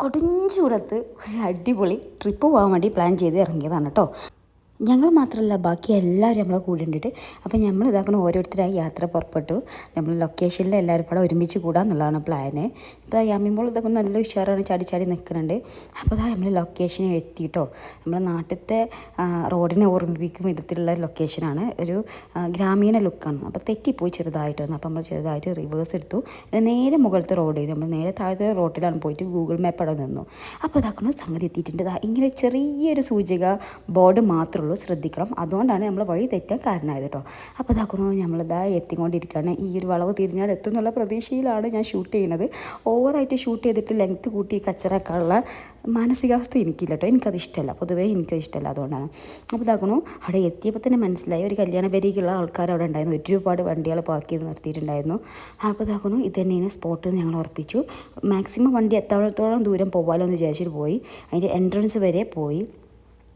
കൊടുഞ്ചൂടത്ത് ഒരു അടിപൊളി ട്രിപ്പ് പോകാൻ വേണ്ടി പ്ലാൻ ചെയ്ത് ഇറങ്ങിയതാണ് കേട്ടോ. ഞങ്ങൾ മാത്രമല്ല ബാക്കി എല്ലാവരും നമ്മളെ കൂടെ ഉണ്ടിട്ട്. അപ്പോൾ നമ്മൾ ഇതാക്കണം ഓരോരുത്തരായി യാത്ര പുറപ്പെട്ടു. നമ്മൾ ലൊക്കേഷനിൽ എല്ലാവരും കൂടെ ഒരുമിച്ച് കൂടാന്നുള്ളതാണ് പ്ലാന് ഇപ്പോൾ യാമിമ്പോൾ ഇതൊക്കെ നല്ല ഉഷാറാണ് ചാടി ചാടി നിൽക്കുന്നുണ്ട് അപ്പോൾ അതാ നമ്മൾ ലൊക്കേഷനിൽ എത്തിയിട്ടോ നമ്മുടെ നാട്ടിലത്തെ റോഡിനെ ഓർമ്മിപ്പിക്കും വിധത്തിലുള്ള ലൊക്കേഷനാണ് ഒരു ഗ്രാമീണ ലുക്കാണ് അപ്പോൾ തെറ്റിപ്പോയി ചെറുതായിട്ടൊന്ന് അപ്പോൾ നമ്മൾ ചെറുതായിട്ട് റിവേഴ്സ് എടുത്തു. നേരെ മുകളിലത്തെ റോഡ് നമ്മൾ നേരെ താഴത്തെ റോഡിലാണ് പോയിട്ട് ഗൂഗിൾ മാപ്പ് അവിടെ നിന്നു. അപ്പോൾ ഇതാക്കണ സംഗതി എത്തിയിട്ടുണ്ട്. ഇങ്ങനെ ചെറിയൊരു സൂചിക ബോർഡ് മാത്രമേ ഉള്ളൂ. ശ്രദ്ധിക്കണം. അതുകൊണ്ടാണ് നമ്മൾ വഴി തെറ്റാൻ കാരണമായത് കേട്ടോ അപ്പോൾ ഇതാക്കണോ നമ്മളിതാ എത്തിക്കൊണ്ടിരിക്കുകയാണ് ഈ ഒരു വളവ് തിരിഞ്ഞാൽ എത്തും എന്നുള്ള പ്രതീക്ഷയിലാണ് ഞാൻ ഷൂട്ട് ചെയ്യുന്നത്. ഓവറായിട്ട് ഷൂട്ട് ചെയ്തിട്ട് ലെങ്ത്ത് കൂട്ടി കച്ചറക്കാനുള്ള മാനസികാവസ്ഥ എനിക്കില്ല കേട്ടോ എനിക്കത് ഇഷ്ടമല്ല പൊതുവേ എനിക്കത് ഇഷ്ടമല്ല അതുകൊണ്ടാണ്. അപ്പോൾ ഇതാക്കണു അവിടെ എത്തിയപ്പോൾ തന്നെ മനസ്സിലായി. ഒരു കല്യാണ പേരിക്കുള്ള ആൾക്കാർ അവിടെ ഉണ്ടായിരുന്നു. ഒരുപാട് വണ്ടികൾ പാർക്ക് ചെയ്ത് നിർത്തിയിട്ടുണ്ടായിരുന്നു. അപ്പോൾ ഇതാക്കണു ഇത് തന്നെയാണ് സ്പോട്ട് ഞങ്ങൾ ഉറപ്പിച്ചു. മാക്സിമം വണ്ടി എത്താത്തോളം ദൂരം പോകാമല്ലോ എന്ന് വിചാരിച്ചിട്ട് പോയി. അതിന്റെ എൻട്രൻസ് വരെ പോയി.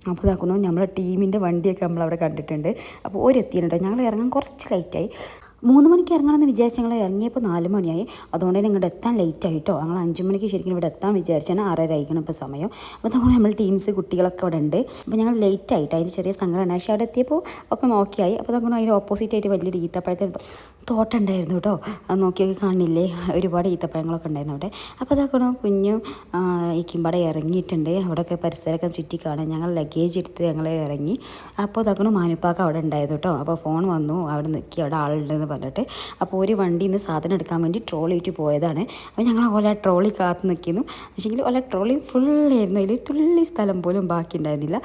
അപ്പോൾ ഇതാക്കുന്നു നമ്മളെ ടീമിന്റെ വണ്ടിയൊക്കെ നമ്മളവിടെ കണ്ടിട്ടുണ്ട്. അപ്പോൾ ഒരു ഒരെത്തിയിട്ടുണ്ട്. ഞങ്ങൾ ഇറങ്ങാൻ കുറച്ച് ലേറ്റായി മൂന്ന് മണിക്ക് ഇറങ്ങണമെന്ന് വിചാരിച്ച് ഞങ്ങൾ ഇറങ്ങിയപ്പോൾ നാല് മണിയായി. അതുകൊണ്ട് തന്നെ ഇങ്ങോട്ട് എത്താൻ ലേറ്റ് ആയിട്ടോ. ഞങ്ങൾ അഞ്ച് മണിക്ക് ശരിക്കും ഇവിടെ എത്താൻ വിചാരിച്ചാണ് ആറര ആയിക്കണം ഇപ്പോൾ സമയം. അപ്പോൾ അതുകൊണ്ട് നമ്മൾ ടീംസ് കുട്ടികളൊക്കെ അവിടെ ഉണ്ട്. അപ്പോൾ ഞങ്ങൾ ലേറ്റ് ആയിട്ട്. അതിന് ചെറിയ സങ്കടമാണ്. പക്ഷേ അവിടെ എത്തിയപ്പോൾ ഒക്കെ നോക്കിയായി അപ്പോൾ അതുകൊണ്ട് അതിന് ഓപ്പോസിറ്റ് ആയിട്ട് വലിയൊരു ഈത്തപ്പഴത്തെ തോട്ടുണ്ടായിരുന്നു കേട്ടോ. അത് നോക്കിയൊക്കെ കാണില്ലേ? ഒരുപാട് ഈത്തപ്പഴങ്ങളൊക്കെ ഉണ്ടായിരുന്നു അവിടെ. അപ്പോൾ അതാക്കണം കുഞ്ഞു ആ, ഈ കിമ്പാടെ ഇറങ്ങിയിട്ടുണ്ട്. അവിടെയൊക്കെ പരിസരമൊക്കെ ചുറ്റി കാണാൻ ഞങ്ങൾ ലഗേജ് എടുത്ത് ഞങ്ങൾ ഇറങ്ങി. അപ്പോൾ അതാക്കണം മാനുപ്പാക്ക അവിടെ ഉണ്ടായിരുന്നു കേട്ടോ. അപ്പോൾ ഫോൺ വന്നു. അവിടെ നിൽക്കി അവിടെ ആളുണ്ടെന്ന് പറഞ്ഞിട്ട് അപ്പോൾ ഒരു വണ്ടിയിൽ നിന്ന് സാധനം എടുക്കാൻ വേണ്ടി ട്രോളിയിട്ട് പോയതാണ്. അപ്പോൾ ഞങ്ങൾ ഓല ട്രോളി കാത്തു നിൽക്കുന്നു. പക്ഷേങ്കിൽ ഓല ട്രോളി ഫുള്ളായിരുന്നു അതിൽ തുള്ളി സ്ഥലം പോലും ബാക്കി ഉണ്ടായിരുന്നില്ല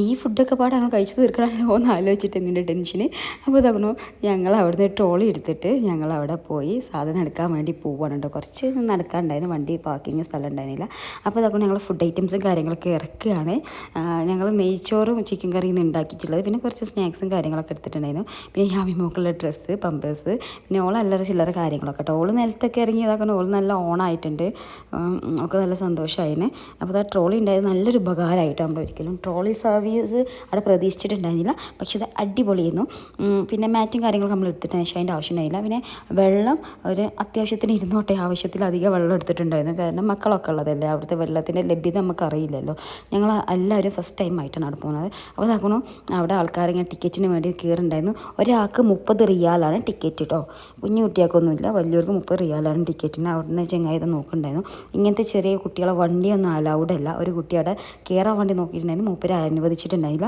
ഈ ഫുഡൊക്കെ പാടെ അങ്ങ് കഴിച്ചു തീർക്കണമല്ലോ എന്ന് ആലോചിച്ചിട്ട് എന്തിന്റെ ടെൻഷന് അപ്പോൾ തകർന്നു ഞങ്ങൾ അവിടുന്ന് ട്രോളി എടുത്തിട്ട് ഞങ്ങൾ അവിടെ പോയി സാധനം എടുക്കാൻ വേണ്ടി പോവുകയാണ് കേട്ടോ. കുറച്ച് നടക്കാനുണ്ടായിരുന്നു വണ്ടി പാർക്കിങ് സ്ഥലം ഉണ്ടായിരുന്നില്ല. അപ്പോൾ തകർന്നു ഞങ്ങൾ ഫുഡ് ഐറ്റംസും കാര്യങ്ങളൊക്കെ ഇറക്കുകയാണ്. ഞങ്ങൾ നെയ്ച്ചോറും ചിക്കൻ കറിയും ഉണ്ടാക്കിയിട്ടുള്ളത്. പിന്നെ കുറച്ച് സ്നാക്സും കാര്യങ്ങളൊക്കെ എടുത്തിട്ടുണ്ടായിരുന്നു. പിന്നെ ഈ യാമിമോക്കുള്ള ഡ്രസ്സ് പമ്പേഴ്സ് പിന്നെ ഓൾ അല്ലറ ചില്ലറ കാര്യങ്ങളൊക്കെ കേട്ടോ. ഓൾ നിലത്തൊക്കെ ഇറങ്ങിയതാക്കണം ഓൾ നല്ല ഓണായിട്ടുണ്ട് ഒക്കെ നല്ല സന്തോഷമായിന്. അപ്പോൾ ആ ട്രോളി ഉണ്ടായത് നല്ലൊരു ഉപകാരമായിട്ട് നമ്മൾ ഒരിക്കലും ട്രോളി സർവീസ് അവിടെ പ്രതീക്ഷിച്ചിട്ടുണ്ടായിരുന്നില്ല. പക്ഷേ അത് അടിപൊളിയായിരുന്നു. പിന്നെ മാറ്റും കാര്യങ്ങളൊക്കെ നമ്മൾ എടുത്തിട്ടുണ്ട് പക്ഷേ അതിന്റെ ആവശ്യമുണ്ടായില്ല. പിന്നെ വെള്ളം ഒരു അത്യാവശ്യത്തിന് ഇരുന്നോട്ടെ ആവശ്യത്തിലധികം വെള്ളം എടുത്തിട്ടുണ്ടായിരുന്നു. കാരണം മക്കളൊക്കെ ഉള്ളതല്ലേ അവിടുത്തെ വെള്ളത്തിന്റെ ലഭ്യത നമുക്ക് അറിയില്ലല്ലോ ഞങ്ങൾ എല്ലാവരും ഫസ്റ്റ് ടൈം ആയിട്ടാണ് അവിടെ പോകുന്നത്. അപ്പോൾ അതാക്കണോ അവിടെ ആൾക്കാരിങ്ങനെ ടിക്കറ്റിന് വേണ്ടി കീറുണ്ടായിരുന്നു ഒരാൾക്ക് മുപ്പത് റിയാലാണ് ടിക്കറ്റ് കേട്ടോ. കുഞ്ഞു കുട്ടിയാക്കൊന്നുമില്ല വലിയവർക്ക് മുപ്പത് റിയാലാണ് ടിക്കറ്റിന്. അവിടുന്ന് ചെങ്ങായി ഇത് നോക്കുന്നുണ്ടായിരുന്നു. ഇങ്ങനത്തെ ചെറിയ കുട്ടികളെ വണ്ടിയൊന്നും അലൗഡ് അല്ല. ഒരു കുട്ടിയുടെ കയറാൻ വേണ്ടി നോക്കിയിട്ടുണ്ടായിരുന്നു. മൂപ്പര് അനുവദിച്ചിട്ടുണ്ടായില്ല.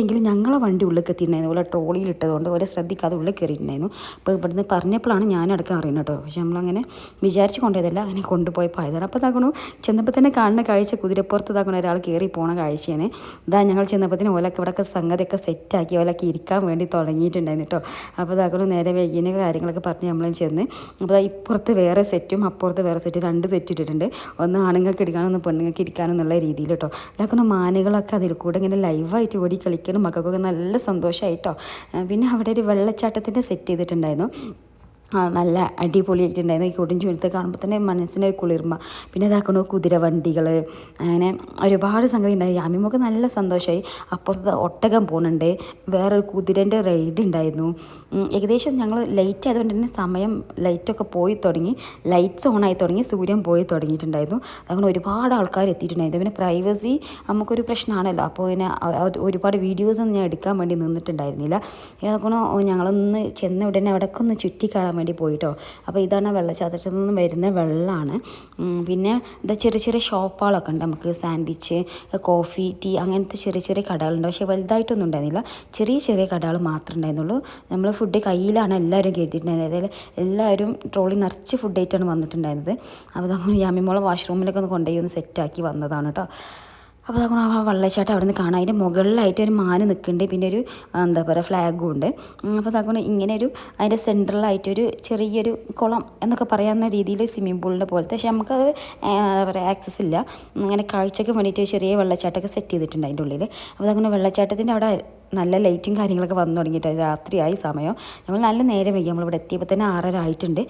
എങ്കിലും ഞങ്ങളെ വണ്ടി ഉള്ളിൽ എത്തിയിട്ടുണ്ടായിരുന്നു അതുപോലെ ട്രോളിയിൽ ഇട്ടതുകൊണ്ട് ഓലെ ശ്രദ്ധിക്കാതെ ഉള്ളിൽ കയറിയിട്ടുണ്ടായിരുന്നു. അപ്പോൾ ഇവിടുന്ന് പറഞ്ഞപ്പോഴാണ് ഞാനടക്കം അറിയുന്നത് കേട്ടോ. പക്ഷേ നമ്മളങ്ങനെ വിചാരിച്ച് കൊണ്ടുപോയതല്ല അങ്ങനെ കൊണ്ടുപോയപ്പോൾ ആയതാണ് അപ്പോൾ താക്കണു ചെന്നപ്പോൾ തന്നെ കാണുന്ന കാഴ്ച കുതിരപ്പുറത്ത് താക്കണ ഒരാൾ കയറി പോണ കാഴ്ചയാണ്. ഇതാ ഞങ്ങൾ ചെന്നപ്പോഴത്തേനും ഓലൊക്കെ ഇവിടെയൊക്കെ സംഗതിയൊക്കെ സെറ്റാക്കി ഓലൊക്കെ ഇരിക്കാൻ വേണ്ടി തുടങ്ങിയിട്ടുണ്ടായിരുന്നു കേട്ടോ. അപ്പോൾ താക്കണു നേരെ വൈകിയ കാര്യങ്ങളൊക്കെ പറഞ്ഞ് നമ്മൾ ചെന്ന്. അപ്പോൾ ഇപ്പുറത്ത് വേറെ സെറ്റും അപ്പുറത്ത് വേറെ സെറ്റ് രണ്ട് സെറ്റ് ഇട്ടിട്ടുണ്ട്. ഒന്ന് ആണുങ്ങൾക്ക് ഇരിക്കാനൊന്ന് പെണ്ണുങ്ങൾക്ക് ഇരിക്കാനും എന്നുള്ള രീതിയിൽ കേട്ടോ. ഇതാക്കുന്ന മാനുകളൊക്കെ അതിൽ കൂടെ ഇങ്ങനെ ലൈവായിട്ട് ഓടി കളിക്കണം മക്കൾക്കൊക്കെ നല്ല സന്തോഷമായിട്ടോ പിന്നെ അവിടെ ഒരു വെള്ളച്ചാട്ടത്തിന്റെ സെറ്റ് ചെയ്തിട്ടുണ്ടായിരുന്നു. നല്ല അടിപൊളിയായിട്ടുണ്ടായിരുന്നു ഈ കൊടും ചുരുത്ത് കാണുമ്പോൾ തന്നെ മനസ്സിന് കുളിർമ. പിന്നെ ഇതാക്കണു കുതിര വണ്ടികൾ അങ്ങനെ ഒരുപാട് സംഗതി ഉണ്ടായി. അമിമൊക്കെ നല്ല സന്തോഷമായി അപ്പുറത്ത് ഒട്ടകം പോകുന്നുണ്ട് വേറൊരു കുതിരന്റെ റൈഡ് ഉണ്ടായിരുന്നു. ഏകദേശം ഞങ്ങൾ ലൈറ്റ് ആയതുകൊണ്ട് തന്നെ സമയം ലൈറ്റൊക്കെ പോയി തുടങ്ങി. ലൈറ്റ്സ് ഓൺ ആയി തുടങ്ങി. സൂര്യൻ പോയി തുടങ്ങിയിട്ടുണ്ടായിരുന്നു. അങ്ങനെ ഒരുപാട് ആൾക്കാർ എത്തിയിട്ടുണ്ടായിരുന്നു. പിന്നെ പ്രൈവസി നമുക്കൊരു പ്രശ്നമാണല്ലോ അപ്പോൾ പിന്നെ ഒരുപാട് വീഡിയോസൊന്നും ഞാൻ എടുക്കാൻ വേണ്ടി നിന്നിട്ടുണ്ടായിരുന്നില്ല. അതുകൊണ്ട് ഞങ്ങളൊന്ന് ചെന്ന ഉടനെ അവിടെയൊക്കെ ഒന്ന് ചുറ്റി കാണാൻ വേണ്ടി പോയിട്ടോ. അപ്പോൾ ഇതാണ് വെള്ളച്ചാട്ടത്തിൽ നിന്ന് വരുന്ന വെള്ളമാണ്. പിന്നെ എന്താ ചെറിയ ചെറിയ ഷോപ്പുകളൊക്കെ ഉണ്ട് നമുക്ക് സാൻഡ്വിച്ച് കോഫി ടീ അങ്ങനത്തെ ചെറിയ ചെറിയ കടകളുണ്ട്. പക്ഷേ വലുതായിട്ടൊന്നും ഉണ്ടായിരുന്നില്ല. ചെറിയ ചെറിയ കടകൾ മാത്രമേ ഉണ്ടായിരുന്നുള്ളൂ. നമ്മൾ ഫുഡ് കയ്യിലാണ് എല്ലാവരും കരുതിയിട്ടുണ്ടായിരുന്നത്. അതായത് എല്ലാവരും ട്രോളി നിറച്ച് ഫുഡ് ആയിട്ടാണ് വന്നിട്ടുണ്ടായിരുന്നത്. അപ്പോൾ നമ്മൾ യാമിമോളെ വാഷ്റൂമിലൊക്കെ ഒന്ന് കൊണ്ടുപോയി ഒന്ന് സെറ്റാക്കി വന്നതാണ് കേട്ടോ. അപ്പോൾ അതുകൊണ്ട് ആ വെള്ളച്ചാട്ടം അവിടെ നിന്ന് കാണാം. അതിന്റെ മുകളിലായിട്ട് ഒരു മാന് നിൽക്കുന്നുണ്ട്. പിന്നെ ഒരു എന്താ പറയുക ഫ്ലാഗും ഉണ്ട്. അപ്പോൾ അതുകൊണ്ട് ഇങ്ങനെ ഒരു അതിന്റെ സെൻട്രലായിട്ടൊരു ചെറിയൊരു കുളം എന്നൊക്കെ പറയാവുന്ന രീതിയിൽ സ്വിമ്മിംഗ് പൂളിന്റെ പോലത്തെ. പക്ഷേ നമുക്കത് പറയുക ആക്സസ് ഇല്ല. അങ്ങനെ കാഴ്ചയ്ക്ക് വേണ്ടിയിട്ട് ചെറിയ വെള്ളച്ചാട്ടമൊക്കെ സെറ്റ് ചെയ്തിട്ടുണ്ട് അതിന്റെ ഉള്ളിൽ. അപ്പോൾ അതുകൊണ്ട് വെള്ളച്ചാട്ടത്തിന്റെ അവിടെ നല്ല ലൈറ്റും കാര്യങ്ങളൊക്കെ വന്നു തുടങ്ങിയിട്ട് രാത്രിയായി സമയം. നമ്മൾ നല്ല നേരം വൈകി. നമ്മളിവിടെ എത്തിയപ്പോൾ തന്നെ ആറര ആയിട്ടുണ്ട്.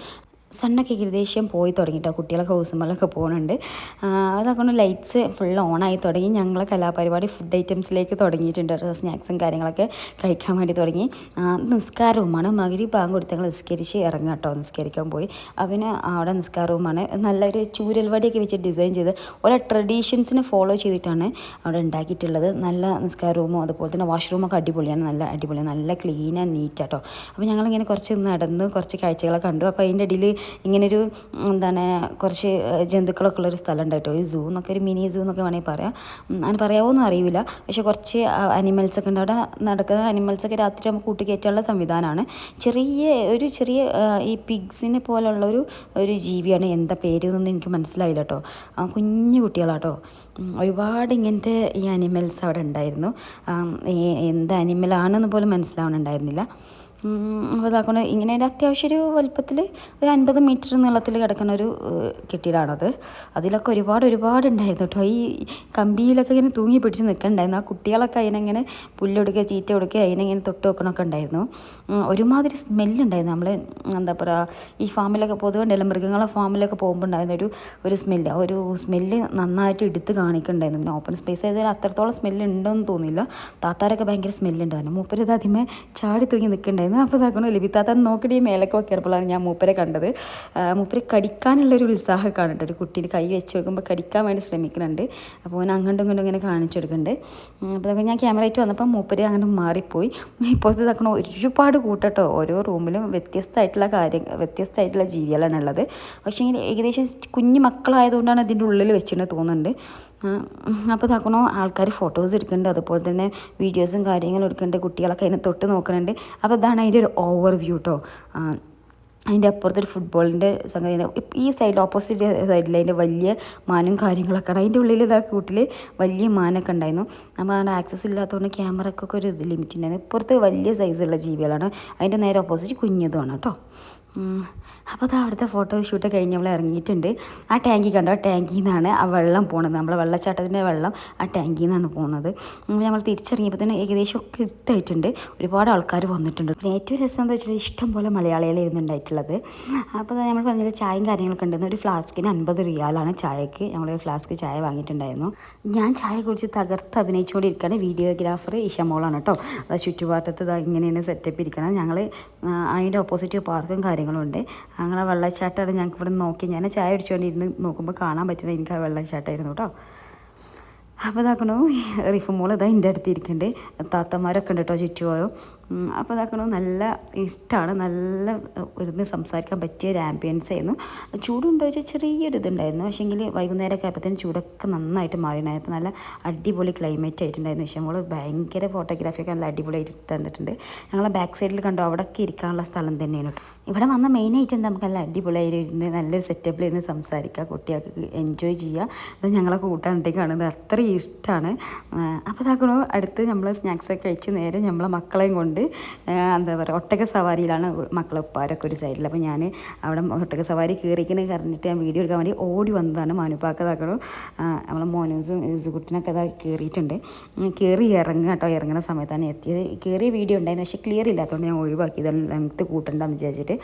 സണ്ണൊക്കെ ഏകദേശം പോയി തുടങ്ങി കേട്ടോ കുട്ടികളൊക്കെ ഹൗസുമ്മലൊക്കെ പോകുന്നുണ്ട് അതൊക്കെ ലൈറ്റ്സ് ഫുൾ ഓണായി തുടങ്ങി. ഞങ്ങൾ കലാപരിപാടി ഫുഡ് ഐറ്റംസിലേക്ക് തുടങ്ങിയിട്ടുണ്ട്. സ്നാക്സും കാര്യങ്ങളൊക്കെ കഴിക്കാൻ വേണ്ടി തുടങ്ങി. നിസ്കാരവുമാണ് മകരി ബാങ്ക് കൊടുത്ത് ഞങ്ങൾ നിസ്കരിച്ച് ഇറങ്ങുക കേട്ടോ നിസ്കരിക്കാൻ പോയി. അവന് അവിടെ നിസ്കാരവുമാണ് നല്ലൊരു ചൂരൽവടിയൊക്കെ വെച്ച് ഡിസൈൻ ചെയ്ത് ഓരോ ട്രഡീഷൻസിനെ ഫോളോ ചെയ്തിട്ടാണ് അവിടെ ഉണ്ടാക്കിയിട്ടുള്ളത്. നല്ല നിസ്കാര റൂമോ അതുപോലെ തന്നെ വാഷ്റൂമൊക്കെ അടിപൊളിയാണ്. നല്ല അടിപൊളിയാണ്. നല്ല ക്ലീൻ ആൻഡ് നീറ്റ് ആട്ടോ അപ്പോൾ ഞങ്ങളിങ്ങനെ കുറച്ച് നടന്ന് കുറച്ച് കാഴ്ചകളൊക്കെ കണ്ടു. അപ്പോൾ അതിന്റെ ഇടയിൽ ഇങ്ങനൊരു എന്താണ് കുറച്ച് ജന്തുക്കളൊക്കെ ഉള്ളൊരു സ്ഥലം ഉണ്ട് കേട്ടോ ഈ സൂ എന്നൊക്കെ ഒരു മിനി സൂ എന്നൊക്കെ വേണമെങ്കിൽ പറയാം. അങ്ങനെ പറയാമോന്നും അറിയില്ല. പക്ഷേ കുറച്ച് അനിമൽസ് ഒക്കെ ഉണ്ട്. അവിടെ നടക്കുന്ന അനിമൽസൊക്കെ രാത്രി നമുക്ക് കൂട്ടിക്കയറ്റാനുള്ള സംവിധാനമാണ്. ചെറിയ ഒരു ചെറിയ ഈ പിഗ്സിനെ പോലുള്ള ഒരു ഒരു ജീവിയാണ് എന്താ പേര് എന്നൊന്നും എനിക്ക് മനസ്സിലായില്ല കേട്ടോ. കുഞ്ഞു കുട്ടികളാട്ടോ. ഒരുപാട് ഇങ്ങനത്തെ ഈ അനിമൽസ് അവിടെ ഉണ്ടായിരുന്നു. എന്ത് അനിമലാണെന്ന് പോലും മനസ്സിലാവണുണ്ടായിരുന്നില്ല. അപ്പോൾ ഇതാക്കണ ഇങ്ങനെ ഒരു അത്യാവശ്യം ഒരു വലുപ്പത്തിൽ ഒരു അൻപത് മീറ്റർ നീളത്തിൽ കിടക്കുന്ന ഒരു കെട്ടിടമാണത് അതിലൊക്കെ ഒരുപാട് ഒരുപാട് ഉണ്ടായിരുന്നു കേട്ടോ. ഈ കമ്പിയിലൊക്കെ ഇങ്ങനെ തൂങ്ങി പിടിച്ച് നിൽക്കണ്ടായിരുന്നു ആ കുട്ടികളൊക്കെ അതിനെങ്ങനെ പുല്ലൊടുക്കുക തീറ്റ കൊടുക്കുക അതിനെങ്ങനെ തൊട്ട് വെക്കണമൊക്കെ ഉണ്ടായിരുന്നു. ഒരുമാതിരി സ്മെല്ലുണ്ടായിരുന്നു നമ്മൾ എന്താ പറയുക ഈ ഫാമിലൊക്കെ പൊതുവെ ഉണ്ടല്ലോ മൃഗങ്ങളെ ഫാമിലൊക്കെ പോകുമ്പോൾ ഉണ്ടായിരുന്ന ഒരു ഒരു സ്മെല്ല്. ആ ഒരു സ്മെല്ല് നന്നായിട്ട് എടുത്ത് കാണിക്കണ്ടായിരുന്നു. പിന്നെ ഓപ്പൺ സ്പേസ് ആയതുകൊണ്ട് അത്രത്തോളം സ്മെല്ല് ഉണ്ടോയെന്ന് തോന്നിയില്ല. താത്താരൊക്കെ ഭയങ്കര സ്മെല്ലുണ്ടായിരുന്നു. മൂപ്പര് അതിമേ ചാടി തൂങ്ങി നിൽക്കുന്നുണ്ടായിരുന്നു അപ്പോൾ ഇതാക്കണോ ലഭിത്താത്ത താത്ത നോക്കടി മേലൊക്കെ വെക്കിയപ്പോഴാണ് ഞാൻ മൂപ്പരെ കണ്ടത്. മൂപ്പരെ കടിക്കാനുള്ളൊരു ഉത്സാഹം കാണട്ടെ ഒരു കുട്ടീന്റെ കൈ വെച്ച് വെക്കുമ്പോൾ കടിക്കാൻ വേണ്ടി ശ്രമിക്കുന്നുണ്ട്. അപ്പോൾ അവൻ അങ്ങോട്ടും ഇങ്ങോട്ടും ഇങ്ങനെ കാണിച്ചു കൊടുക്കുന്നുണ്ട്. അപ്പോൾ ഇതൊക്കെ ഞാൻ ക്യാമറ ആയിട്ട് വന്നപ്പോൾ മൂപ്പര് അങ്ങനെ മാറിപ്പോയി. ഇപ്പോഴത്തെ തക്കണ ഒരുപാട് കൂട്ടട്ടോ. ഓരോ റൂമിലും വ്യത്യസ്തമായിട്ടുള്ള കാര്യം വ്യത്യസ്തമായിട്ടുള്ള ജീവികളാണ് ഉള്ളത്. പക്ഷേ ഇങ്ങനെ ഏകദേശം കുഞ്ഞു മക്കളായതുകൊണ്ടാണ് ഇതിന്റെ ഉള്ളിൽ വെച്ചിട്ട് തോന്നുന്നുണ്ട്. അപ്പോൾ താക്കണോ ആൾക്കാർ ഫോട്ടോസ് എടുക്കുന്നുണ്ട്. അതുപോലെ തന്നെ വീഡിയോസും കാര്യങ്ങളും എടുക്കുന്നുണ്ട്. കുട്ടികളൊക്കെ അതിനെ തൊട്ട് നോക്കുന്നുണ്ട്. അപ്പോൾ ഇതാണ് അതിന്റെ ഒരു ഓവർ വ്യൂ കേട്ടോ അതിന്റെ അപ്പുറത്ത് ഒരു ഫുട്ബോളിന്റെ സംഗതി. ഈ സൈഡിൽ ഓപ്പോസിറ്റ് സൈഡിൽ അതിന്റെ വലിയ മാനും കാര്യങ്ങളൊക്കെ ഉണ്ട്. അതിന്റെ ഉള്ളിൽ ഇതാ കൂട്ടിൽ വലിയ മാനൊക്കെ ഉണ്ടായിരുന്നു. നമ്മൾ അതിന്റെ ആക്സസ് ഇല്ലാത്തതുകൊണ്ട് ക്യാമറക്കൊക്കെ ഒരു ലിമിറ്റ് ഉണ്ടായിരുന്നു ഇപ്പുറത്ത് വലിയ സൈസുള്ള ജീവികളാണ്. അതിന്റെ നേരെ ഓപ്പോസിറ്റ് കുഞ്ഞതുമാണ് കേട്ടോ. അപ്പോൾ അത് അവിടുത്തെ ഫോട്ടോ ഷൂട്ട് കഴിഞ്ഞ് നമ്മൾ ഇറങ്ങിയിട്ടുണ്ട്. ആ ടാങ്കി കണ്ടോ? ആ ടാങ്കിൽ നിന്നാണ് ആ വെള്ളം പോണത്. നമ്മളെ വെള്ളച്ചാട്ടത്തിന്റെ വെള്ളം ആ ടാങ്കിൽ നിന്നാണ് പോകുന്നത് നമ്മൾ തിരിച്ചിറങ്ങിയപ്പോൾ തന്നെ ഏകദേശം ഒക്കെ ഇട്ടായിട്ടുണ്ട്. ഒരുപാട് ആൾക്കാർ വന്നിട്ടുണ്ട്. പിന്നെ ഏറ്റവും രസം എന്താ വെച്ചാൽ ഇഷ്ടം പോലെ മലയാളികളായിരുന്നു ഉണ്ടായിട്ടുള്ളത് അപ്പോൾ നമ്മൾ പറഞ്ഞത് ചായയും കാര്യങ്ങളൊക്കെ ഉണ്ടായിരുന്നു ഒരു ഫ്ലാസ്കിന് അൻപത് റിയാലാണ് ചായക്ക്. നമ്മൾ ഫ്ലാസ്ക് ചായ വാങ്ങിയിട്ടുണ്ടായിരുന്നു. ഞാൻ ചായ കുടിച്ച് തകർത്ത് അഭിനയിച്ചുകൊണ്ടിരിക്കുകയാണ് വീഡിയോഗ്രാഫർ ഇഷമോളാണ് കേട്ടോ. അത് ചുറ്റുപാട്ടത്ത് ഇങ്ങനെയാണ് സെറ്റപ്പ് ഇരിക്കണം ഞങ്ങൾ അതിന്റെ ഓപ്പോസിറ്റ് പാർക്കും കാര്യങ്ങളും ഉണ്ട് അങ്ങനെ വെള്ളച്ചാട്ടമാണ് ഞങ്ങൾക്ക് ഇവിടെ നോക്കി ഞാൻ ചായ അടിച്ചുകൊണ്ടിരുന്ന് നോക്കുമ്പോൾ കാണാൻ പറ്റുന്നത് എനിക്ക് ആ വെള്ളച്ചാട്ടമായിരുന്നു കേട്ടോ അപ്പോൾ ഇതാക്കണു റിഫ് മോൾ ഇതാ എന്റെ അടുത്ത് ഇരിക്കുന്നുണ്ട് താത്തമാരൊക്കെ ഉണ്ട് കേട്ടോ ചുറ്റുപോലും അപ്പോൾ അതാക്കണത് നല്ല ഇഷ്ടമാണ് നല്ല ഇരുന്ന് സംസാരിക്കാൻ പറ്റിയ ഒരു ആംബിയൻസ് ആയിരുന്നു. ചൂടുണ്ടോ ചോദിച്ചാൽ ചെറിയൊരു ഇതുണ്ടായിരുന്നു. പക്ഷേങ്കിൽ വൈകുന്നേരമൊക്കെ ആയപ്പോഴത്തേനും ചൂടൊക്കെ നന്നായിട്ട് മാറിയിട്ടുണ്ടായിരുന്നു. അപ്പോൾ നല്ല അടിപൊളി ക്ലൈമറ്റ് ആയിട്ടുണ്ടായിരുന്നു. പക്ഷേ നമ്മൾ ഭയങ്കര ഫോട്ടോഗ്രാഫിയൊക്കെ നല്ല അടിപൊളിയായിട്ട് തന്നിട്ടുണ്ട്. ഞങ്ങളെ ബാക്ക് സൈഡിൽ കണ്ടോ അവിടെയൊക്കെ ഇരിക്കാനുള്ള സ്ഥലം തന്നെയാണ് ഇവിടെ വന്ന മെയിനായിട്ട് എന്താ നമുക്ക് നല്ല അടിപൊളിയായിരുന്നു നല്ലൊരു സെറ്റപ്പിൽ ഇരുന്ന് സംസാരിക്കുക കുട്ടികൾക്ക് എൻജോയ് ചെയ്യുക അത് ഞങ്ങളെ കൂട്ടാണ്ടേക്ക് കാണുന്നത് അത്രയും ഇഷ്ടമാണ് അപ്പോൾ അതാക്കണോ അടുത്ത് നമ്മൾ സ്നാക്സൊക്കെ കഴിച്ച് നേരെ നമ്മളെ മക്കളെയും കൊണ്ട് ആ, എന്താ പറയുക ഒട്ടക സവാരിയിലാണ് മക്കളെ ഉപ്പാരൊക്കെ ഒരു സൈഡിൽ അപ്പോൾ ഞാൻ അവിടെ ഒട്ടക സവാരി കയറിക്കണ കറിഞ്ഞിട്ട് ഞാൻ വീഡിയോ എടുക്കാൻ വേണ്ടി ഓടി വന്നതാണ് മാനുപ്പാക്ക ഇതാക്കണോ നമ്മളെ മോനൂസും ഇസുകുട്ടിനൊക്കെ ഇതാ കയറിയിട്ടുണ്ട് കയറി ഇറങ്ങുക കേട്ടോ. ഇറങ്ങുന്ന സമയത്താണ് എത്തിയത്. കയറിയ വീഡിയോ ഉണ്ടായിരുന്നു പക്ഷേ ക്ലിയർ ഇല്ലാത്തതുകൊണ്ട് ഞാൻ ഒഴിവാക്കി. ഇതെല്ലാം ലെങ്ത്ത് കൂട്ടണ്ടെന്ന് വിചാരിച്ചിട്ട്.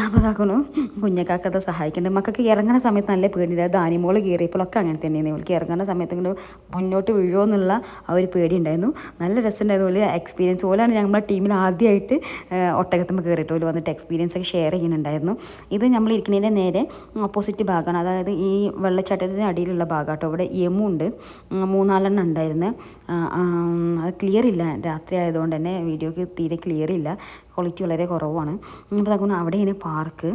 അപ്പോൾ കുഞ്ഞക്കാക്ക കുഞ്ഞക്കാക്കത് സഹായിക്കുന്നുണ്ട് മക്കൾക്ക് ഇറങ്ങുന്ന സമയത്ത് നല്ല പേടിയുണ്ട്. ദാനിമോൾ കയറിയപ്പോഴൊക്കെ അങ്ങനെ തന്നെയാണ് ഇവൾക്ക് ഇറങ്ങുന്ന സമയത്ത് ഇങ്ങനെ മുന്നോട്ട് വീഴുമോ എന്നുള്ള ആ ഒരു പേടി ഉണ്ടായിരുന്നു നല്ല രസമുണ്ടായിരുന്നു. വലിയ എക്സ്പീരിയൻസ് പോലെയാണ് ഞങ്ങളുടെ ടീമിൽ ആദ്യമായിട്ട് ഒട്ടകത്തുമ്പോൾ കയറിയിട്ട് പോലും വന്നിട്ട് എക്സ്പീരിയൻസ് ഒക്കെ ഷെയർ ചെയ്യുന്നുണ്ടായിരുന്നു ഇത് നമ്മൾ ഇരിക്കുന്നതിന്റെ നേരെ ഓപ്പോസിറ്റ് ഭാഗമാണ്. അതായത് ഈ വെള്ളച്ചാട്ടത്തിന്റെ അടിയിലുള്ള ഭാഗമാട്ടോ ഇവിടെ യമുണ്ട് മൂന്നാലെണ്ണം ഉണ്ടായിരുന്നു. അത് ക്ലിയർ ഇല്ല. രാത്രി ആയതുകൊണ്ട് തന്നെ വീഡിയോക്ക് തീരെ ക്ലിയർ ഇല്ല. ക്വാളിറ്റി വളരെ കുറവാണ്. അപ്പോൾ അതുകൊണ്ട് അവിടെയാണ് പാർക്ക്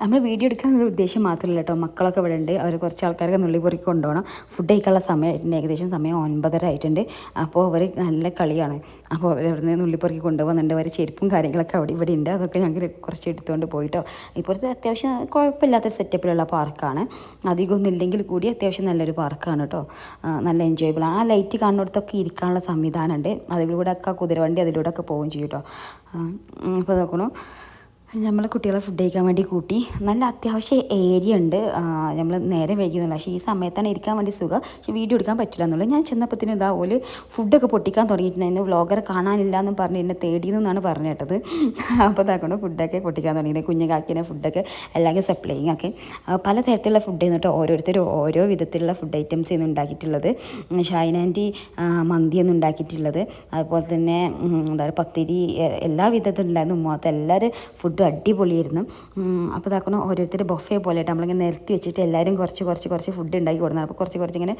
നമ്മൾ വീഡിയോ എടുക്കാനുള്ള ഉദ്ദേശം മാത്രമല്ല കേട്ടോ. മക്കളൊക്കെ ഇവിടെ ഉണ്ട്. അവർ കുറച്ച് ആൾക്കാരൊക്കെ നുള്ളി പൊറിക്ക് കൊണ്ടുപോകണം. ഫുഡ് കഴിക്കാനുള്ള സമയമായിട്ടുണ്ട് ഏകദേശം സമയം ഒൻപതര ആയിട്ടുണ്ട്. അപ്പോൾ അവർ നല്ല കളിയാണ്. അപ്പോൾ അവർ അവിടെ നിന്ന് നുള്ളിപ്പൊറുക്കി കൊണ്ടുപോകുന്നുണ്ട്. അവർ ചെരുപ്പും കാര്യങ്ങളൊക്കെ അവിടെ ഇവിടെ ഉണ്ട്. അതൊക്കെ ഞങ്ങൾ കുറച്ച് എടുത്തുകൊണ്ട് പോയിട്ടോ. ഇപ്പോഴത്തെ അത്യാവശ്യം കുഴപ്പമില്ലാത്തൊരു സെറ്റപ്പിലുള്ള പാർക്കാണ്. അധികമൊന്നും ഇല്ലെങ്കിൽ കൂടി അത്യാവശ്യം നല്ലൊരു പാർക്കാണ് കേട്ടോ. നല്ല എൻജോയബിൾ ആ ലൈറ്റ് കാണുന്നിടത്തൊക്കെ ഇരിക്കാനുള്ള സംവിധാനമുണ്ട് അതിലൂടെ ഒക്കെ കുതിരവണ്ടി അതിലൂടെ ഒക്കെ പോവുകയും ചെയ്യും കേട്ടോ. അപ്പോൾ നോക്കണു. നമ്മൾ കുട്ടികളെ ഫുഡ് കഴിക്കാൻ വേണ്ടി കൂട്ടി. നല്ല അത്യാവശ്യം ഏരിയ ഉണ്ട്. നമ്മൾ നേരെ വൈകുന്നില്ല പക്ഷേ ഈ സമയത്താണ് ഇരിക്കാൻ വേണ്ടി സുഖം. പക്ഷേ വീഡിയോ എടുക്കാൻ പറ്റില്ല എന്നുള്ളത്. ഞാൻ ചെന്നപ്പത്തിന് ഇതാ ഓൽ ഫുഡൊക്കെ പൊട്ടിക്കാൻ തുടങ്ങിയിട്ടുണ്ടായിരുന്നു വ്ളോഗറെ കാണാനില്ല എന്നും പറഞ്ഞ് എന്നെ തേടിയെന്നാണ് പറഞ്ഞു കേട്ടത്. അപ്പോൾ ഇതാക്കണം ഫുഡൊക്കെ പൊട്ടിക്കാൻ തുടങ്ങിയത് കുഞ്ഞുകാക്കിനെ ഫുഡൊക്കെ അല്ലെങ്കിൽ സപ്ലൈയിങ് ഒക്കെ. പല തരത്തിലുള്ള ഫുഡ് എന്നിട്ട് ഓരോരുത്തരും ഓരോ വിധത്തിലുള്ള ഫുഡ് ഐറ്റംസ് ഇന്ന് ഉണ്ടാക്കിയിട്ടുള്ളത്. ഷൈനാന്റി മന്തി എന്ന് ഉണ്ടാക്കിയിട്ടുള്ളത്. അതുപോലെ തന്നെ എന്താ പറയുക പത്തിരി എല്ലാ വിധത്തിലുണ്ടായിരുന്നു. ഉമ്മാത്ത എല്ലാവരും ഫുഡും അടിപൊളിയായിരുന്നു. അപ്പോൾ ഇതാക്കണം ഓരോരുത്തർ ബൊഫേ പോലെ ആയിട്ട് നമ്മളിങ്ങനെ നിരത്തി വെച്ചിട്ട് എല്ലാവരും കുറച്ച് കുറച്ച് കുറച്ച് ഫുഡ് ഉണ്ടാക്കി കൊടുക്കുന്നത് അപ്പോൾ കുറച്ച് കുറച്ച് ഇങ്ങനെ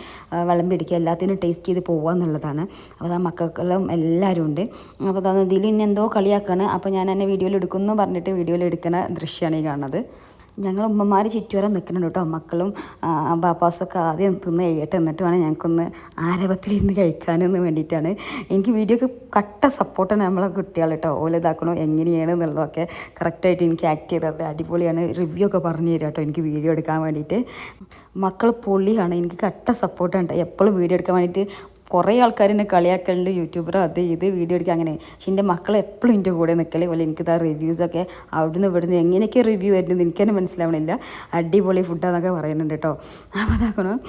വെള്ളം പിടിക്കുക എല്ലാത്തിനും ടേസ്റ്റ് ചെയ്ത് പോകുക എന്നുള്ളതാണ്. അപ്പോൾ ആ മക്കൾക്കെല്ലാം എല്ലാവരും ഉണ്ട്. അപ്പോൾ അതാണ് ഇതിൽ ഇനി എന്തോ കളിയാക്കാണ്. അപ്പോൾ ഞാൻ എന്നെ വീഡിയോയിൽ എടുക്കുന്നു പറഞ്ഞിട്ട് വീഡിയോയിൽ എടുക്കുന്ന ദൃശ്യമാണ് ഈ കാണുന്നത്. ഞങ്ങൾ ഉമ്മമാർ ചുറ്റുവരെ നിൽക്കുന്നുണ്ട് കേട്ടോ. മക്കളും ബാപ്പാസൊക്കെ ആദ്യം തിന്ന് കഴിയട്ടെ. എന്നിട്ട് വേണം ഞങ്ങൾക്കൊന്ന് ആരവത്തിലിരുന്ന് കഴിക്കാനെന്ന് വേണ്ടിയിട്ടാണ്. എനിക്ക് വീഡിയോക്ക് കട്ട സപ്പോർട്ടാണ് നമ്മളെ കുട്ടികൾ കേട്ടോ. ഓല ഇതാക്കണോ എങ്ങനെയാണ് എന്നുള്ളതൊക്കെ കറക്റ്റായിട്ട് എനിക്ക് ആക്ട് ചെയ്തത്. അടിപൊളിയാണ്. റിവ്യൂ ഒക്കെ പറഞ്ഞു തരാം കേട്ടോ എനിക്ക് വീഡിയോ എടുക്കാൻ വേണ്ടിയിട്ട്. മക്കൾ പൊളിയാണ്. എനിക്ക് കട്ട സപ്പോർട്ടുണ്ട് എപ്പോഴും വീഡിയോ എടുക്കാൻ വേണ്ടിയിട്ട് കുറേ ആൾക്കാർ എന്നെ കളിയാക്കലുണ്ട് യൂട്യൂബർ അത് ഇത് വീഡിയോ എടുക്കുക അങ്ങനെ. പക്ഷെ എന്റെ മക്കൾ എപ്പോഴും എന്റെ കൂടെ നിൽക്കൽ പോലെ എനിക്കിതാ റിവ്യൂസൊക്കെ അവിടുന്ന് ഇവിടുന്ന് എങ്ങനെയൊക്കെ റിവ്യൂ വരുന്നത് എനിക്ക് തന്നെ മനസ്സിലാവണില്ല. അടിപൊളി ഫുഡാന്നൊക്കെ പറയുന്നുണ്ട് കേട്ടോ. അപ്പോൾ അതാക്കണം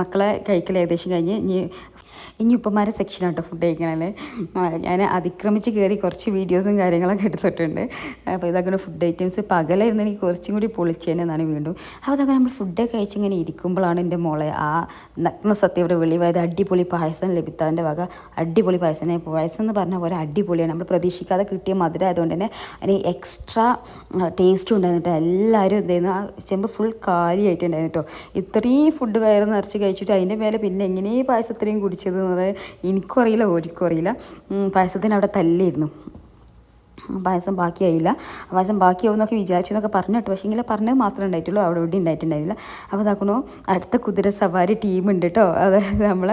മക്കളെ കഴിക്കൽ ഏകദേശം കഴിഞ്ഞ് ഇനി ഇനി ഉപ്പമാരെ സെക്ഷൻ ആട്ടോ ഫുഡ് കഴിക്കണേ ഞാൻ അതിക്രമിച്ച് കയറി കുറച്ച് വീഡിയോസും കാര്യങ്ങളൊക്കെ എടുത്തിട്ടുണ്ട്. അപ്പോൾ ഇതാക്കുന്ന ഫുഡ് ഐറ്റംസ് പകലായിരുന്നു എനിക്ക് കുറച്ചും കൂടി പൊളിച്ചേനെന്നാണ് വീണ്ടും. അപ്പോൾ അതൊക്കെ നമ്മൾ ഫുഡൊക്കെ കഴിച്ചിങ്ങനെ ഇരിക്കുമ്പോഴാണ് എന്റെ മോളെ ആ നഗ്ന സത്യയുടെ വെളിവായത്. അടിപൊളി പായസം ലഭിത്താന്റെ വക. അടിപൊളി പായസം. പായസം എന്ന് പറഞ്ഞ പോലെ അടിപൊളിയാണ്. നമ്മൾ പ്രതീക്ഷിക്കാതെ കിട്ടിയ മധുരം ആയതുകൊണ്ട് തന്നെ അതിന് എക്സ്ട്രാ ടേസ്റ്റും ഉണ്ടായിരുന്നു എല്ലാവരും എന്തായിരുന്നു ആ ചെമ്പ് ഫുൾ കാലിയായിട്ടുണ്ടായിരുന്നു കേട്ടോ. ഇത്രയും ഫുഡ് വയറ് നിറച്ച് കഴിച്ചിട്ട് അതിന്റെ മേലെ പിന്നെ എങ്ങനെയും പായസം ഇത്രയും കുടിച്ചത്? എന്നുള്ളത് എനിക്കും അറിയില്ല ഓരിക്കും അറിയില്ല പായസത്തിന് അവിടെ തല്ലായിരുന്നു. പായസം ബാക്കിയായില്ല. പായസം ബാക്കിയാവും എന്നൊക്കെ വിചാരിച്ചു എന്നൊക്കെ പറഞ്ഞു കേട്ടോ പക്ഷേ ഇങ്ങനെ പറഞ്ഞത് മാത്രമേ ഉണ്ടായിട്ടുള്ളൂ. അവിടെ ഇവിടെ ഉണ്ടായിട്ടുണ്ടായില്ല അപ്പോൾ ഇതാക്കണോ അടുത്ത കുതിര സവാരി ടീം ഉണ്ട് കേട്ടോ അതായത് നമ്മൾ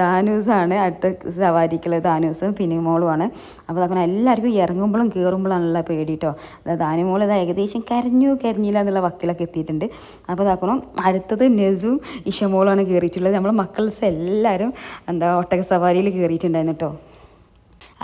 ദാനൂസാണ് അടുത്ത സവാരിക്കുള്ള ദാനൂസും പിന്നിമോളുമാണ് അപ്പോൾ അതാക്കണോ എല്ലാവർക്കും ഇറങ്ങുമ്പോഴും കയറുമ്പോഴാണുള്ള പേടി കേട്ടോ അതായത് ദാനുമോൾ ഇത് ഏകദേശം കരഞ്ഞു കരഞ്ഞില്ല എന്നുള്ള വക്കിലൊക്കെ എത്തിയിട്ടുണ്ട്. അപ്പോൾ അതാക്കണോ അടുത്തത് നെസും ഇഷമോളുമാണ് കയറിയിട്ടുള്ളത് നമ്മൾ മക്കൾസ് എല്ലാവരും എന്താ ഒട്ടക സവാരിയിൽ കയറിയിട്ടുണ്ടായിരുന്നു കേട്ടോ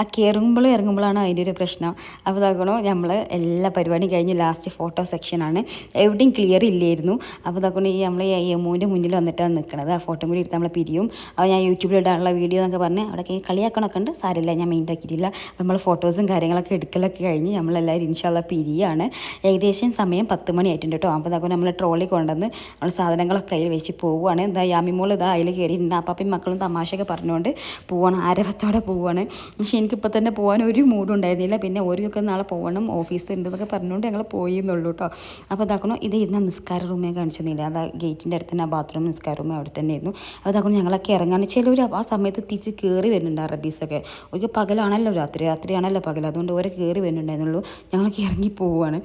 ആ കയറുമ്പോഴും ഇറങ്ങുമ്പോഴാണ് അതിന്റെ ഒരു പ്രശ്നം. അപ്പോൾ ഇതാക്കണോ നമ്മൾ എല്ലാ പരിപാടിയും കഴിഞ്ഞ് ലാസ്റ്റ് ഫോട്ടോ സെക്ഷനാണ് എവിടെയും ക്ലിയർ ഇല്ലായിരുന്നു. അപ്പോൾ ഇതാക്കണോ ഈ നമ്മൾ യമൂന്റെ മുന്നിൽ വന്നിട്ടാണ് നിൽക്കുന്നത് ആ ഫോട്ടോ കൂടി എടുത്ത് നമ്മൾ പിരിയും. അപ്പോൾ ഞാൻ യൂട്യൂബിൽ ഇടാനുള്ള വീഡിയോ എന്നൊക്കെ പറഞ്ഞ് അവിടെ കളിയാക്കണമൊക്കെ ഉണ്ട്. സാരമില്ല ഞാൻ മെയിൻ ആക്കിയിട്ടില്ല നമ്മൾ ഫോട്ടോസും കാര്യങ്ങളൊക്കെ എടുക്കലൊക്കെ കഴിഞ്ഞ് നമ്മളെല്ലാവരും ഇൻഷാല്ല പിരിയാണ്. ഏകദേശം സമയം പത്ത് മണി ആയിട്ടുണ്ട് കേട്ടോ. അപ്പോൾ ഇതാക്കും നമ്മൾ ട്രോളി കൊണ്ടുവന്ന് നമ്മൾ സാധനങ്ങളൊക്കെ കയ്യിൽ വെച്ച് പോവുകയാണ് എന്താ യാമിമോൾ ഇതാ അതിൽ കയറിയിട്ടുണ്ട് അപ്പാപ്പയും മക്കളും തമാശയൊക്കെ പറഞ്ഞുകൊണ്ട് പോവാണ്. ആരവത്തോടെ പോവാണ്. പക്ഷെ എനിക്കിപ്പോൾ തന്നെ പോകാൻ ഒരു മൂഡും ഉണ്ടായിരുന്നില്ല. പിന്നെ ഓരോക്കെ നാളെ പോകണം ഓഫീസിൽ ഉണ്ടെന്നൊക്കെ പറഞ്ഞുകൊണ്ട് ഞങ്ങൾ പോയി എന്നുള്ളൂ കേട്ടോ അപ്പോൾ അതാക്കണം ഇത് ഇരുന്ന നിസ്കാര റൂമേ കാണിച്ചെന്നില്ല അതാ ഗേറ്റിന്റെ അടുത്ത് തന്നെ ആ ബാത്റൂം നിസ്കാര റൂം അവിടെ തന്നെ ആയിരുന്നു. അപ്പോൾ അതാക്കണം ഞങ്ങളൊക്കെ ഇറങ്ങാൻ ചിലവർ ആ സമയത്ത് തിരിച്ച് കയറി വരുന്നുണ്ട് അറബീസൊക്കെ ഒരു പകലാണല്ലോ രാത്രി. രാത്രിയാണല്ലോ പകൽ അതുകൊണ്ട് ഓരോ കയറി വരുന്നുണ്ടായിരുന്നുള്ളൂ. ഞങ്ങളൊക്കെ ഇറങ്ങി പോവുകയാണ്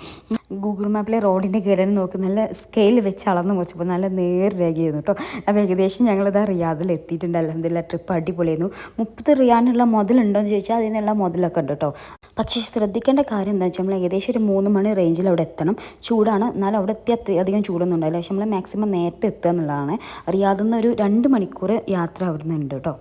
ഗൂഗിൾ മാപ്പിലെ റോഡിന്റെ കീഴിൽ നോക്കി നല്ല സ്കെയിൽ വെച്ച് അളന്ന് മുറിച്ചപ്പോൾ നല്ല നേർരേഖയായിരുന്നു കേട്ടോ. അപ്പോൾ ഏകദേശം ഞങ്ങളിത് റിയാദിൽ എത്തിയിട്ടുണ്ട്. അലഹമില്ല ട്രിപ്പ് അടിപൊളിയായിരുന്നു. മുപ്പത് റിയാനുള്ള മുതലുണ്ടോ എന്ന് ചോദിച്ചാൽ അതിനുള്ള മുതലൊക്കെ ഉണ്ട് കേട്ടോ. പക്ഷേ ശ്രദ്ധിക്കേണ്ട കാര്യം എന്താ വെച്ചാൽ നമ്മൾ ഏകദേശം ഒരു മൂന്ന് മണി റേഞ്ചിൽ അവിടെ എത്തണം. ചൂടാണ്. എന്നാലും അവിടെ എത്തി അധികം ചൂടൊന്നും ഉണ്ടായില്ല പക്ഷെ നമ്മൾ മാക്സിമം നേരത്തെ എത്തുക എന്നുള്ളതാണ്. റിയാദിൽ നിന്ന് ഒരു രണ്ട് മണിക്കൂർ യാത്ര അവിടെ നിന്നുണ്ട് കേട്ടോ.